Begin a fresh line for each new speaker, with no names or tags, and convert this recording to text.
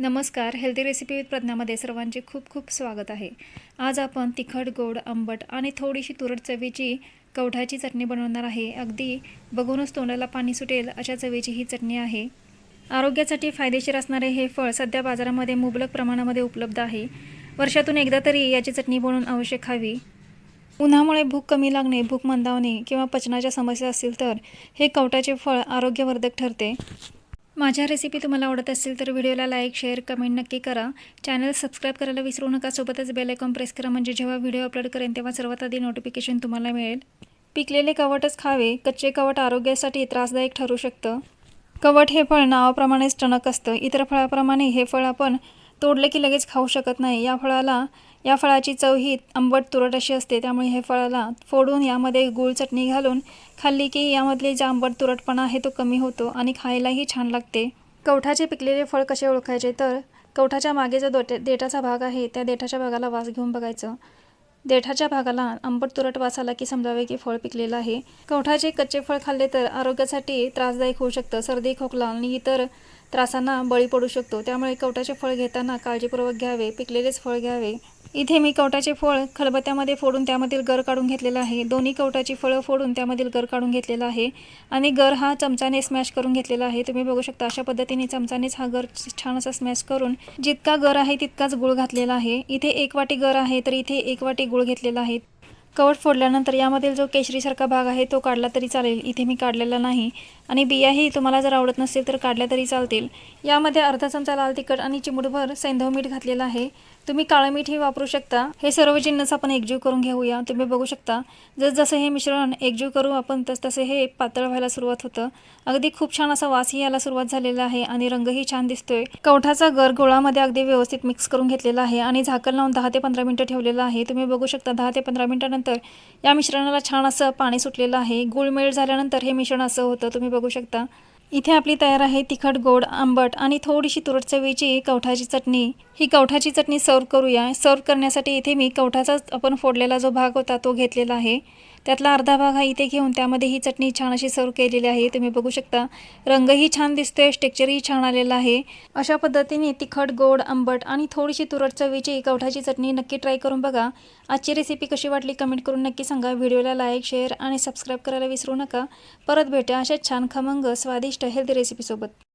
नमस्कार healthy recipe with प्रज्ञामध्ये सर्वांचे खूप खूप स्वागत आहे. आज आपण तिखट गोड आंबट आणि थोडीशी तुरट चवीची कवठाची चटणी बनवणार आहे. अगदी बघूनच तोंडाला पाणी सुटेल अशा चवीची ही चटणी आहे. आरोग्यासाठी फायदेशीर असणारे हे फळ सध्या बाजारामध्ये मुबलक प्रमाणामध्ये उपलब्ध आहे. वर्षातून एकदा तरी याची चटणी बनवून अवश्य खावी उन्हामुळे भूक कमी लागणे भूक मंदावणे किंवा पचनाच्या समस्या असतील तर हे कवटाचे फळ आरोग्यवर्धक ठरते. माझ्या रेसिपी तुम्हाला आवडत असतील तर व्हिडिओला लाईक शेअर कमेंट नक्की करा. चॅनल सबस्क्राईब करायला विसरू नका. सोबतच बेल आयकॉन प्रेस करा. म्हणजे जेव्हा व्हिडिओ अपलोड करेन तेव्हा सर्वात आधी नोटिफिकेशन तुम्हाला मिळेल. पिकलेले कवटच खावे. कच्चे कवट आरोग्यासाठी त्रासदायक ठरू शकतं. कवट हे फळ नावाप्रमाणेच टणक असतं. इतर फळाप्रमाणे हे फळ आपण तोडले की लगेच खाऊ शकत नाही. या फळाला या फळाची चव ही आंबट तुरट अशी असते. त्यामुळे हे फळाला फोडून यामध्ये गूळ चटणी घालून खाल्ली की यामधले जे आंबट तुरटपणा आहे तो कमी होतो आणि खायलाही छान लागते. कवठाचे पिकलेले फळ कसे ओळखायचे? तर कवठाच्या मागे जो दोटे देठाचा भाग आहे त्या देठाच्या भागाला वास घेऊन बघायचं. देठाच्या भागाला आंबट तुरट वास आला की समजावे की फळ पिकलेलं आहे. कवठाचे कच्चे फळ खाल्ले तर आरोग्यासाठी त्रासदायक होऊ शकतं. सर्दी खोकला आणि इतर त्रासांना बळी पडू शकतो. त्यामुळे कवठाचे फळ घेताना काळजीपूर्वक घ्यावे पिकलेलेच फळ घ्यावे. इथे मी कवटाचे फळ खलबत्त्यामध्ये फोडून त्यामधील गर काढून घेतलेला आहे. दोन्ही कवटाची फळं फोडून त्यामधील गर काढून घेतलेला आहे. आणि गर हा चमचाने स्मॅश करून घेतलेला आहे. तुम्ही बघू शकता अशा पद्धतीने चमचानेच हा गर छान असा स्मॅश करून जितका गर आहे तितकाच गुळ घातलेला आहे. इथे एक वाटी गर आहे तर इथे एक वाटी गुळ घेतलेला आहे. कवट फोडल्यानंतर यामधील जो केशरीसारखा भाग आहे तो काढला तरी चालेल. इथे मी काढलेला नाही. आणि बियाही तुम्हाला जर आवडत नसेल तर काढल्या तरी चालतील. यामध्ये अर्धा चमचा लाल तिखट आणि चिमूटभर सैंधव मीठ घातलेलं आहे. तुम्ही काळं मीठही वापरू शकता. हे सर्व जिन्नस आपण एकजीव करून घेऊया. तुम्ही बघू शकता जसजसं हे मिश्रण एकजीव करू आपण तसतसे हे पातळ व्हायला सुरुवात होतं. अगदी खूप छान असा वासही याला सुरुवात झालेला आहे आणि रंगही छान दिसतोय. कवठाचा गर गोळामध्ये अगदी व्यवस्थित मिक्स करून घेतलेला आहे आणि झाकण लावून दहा ते पंधरा मिनटं ठेवलेलं आहे. तुम्ही बघू शकता दहा ते पंधरा मिनटानंतर या मिश्रणाला छान असं पाणी सुटलेलं आहे. गुळमेळ झाल्यानंतर हे मिश्रण असं होतं. तुम्ही बघू शकता. इथे आपली तयार आहे तिखट गोड आंबट आणि थोडीशी तुरट चवीची कवठाची चटणी. ही कवठाची चटणी सर्व करूया. सर्व करण्यासाठी इथे मी कवठाचा आपण फोडलेला जो भाग होता तो घेतलेला आहे. त्यातला अर्धा भाग हा इथे घेऊन त्यामध्ये ही चटणी छान अशी सर्व केलेली आहे. तुम्ही बघू शकता रंगही छान दिसतोय स्टेक्चरही छान आलेला आहे. अशा पद्धतीने तिखट गोड आंबट आणि थोडीशी तुरट चवीची कवठाची चटणी नक्की ट्राय करून बघा. आजची रेसिपी कशी वाटली कमेंट करून नक्की सांगा. व्हिडिओला लाईक शेअर आणि सबस्क्राईब करायला विसरू नका. परत भेटा अशाच छान खमंग स्वादिष्ट हेल्दी रेसिपीसोबत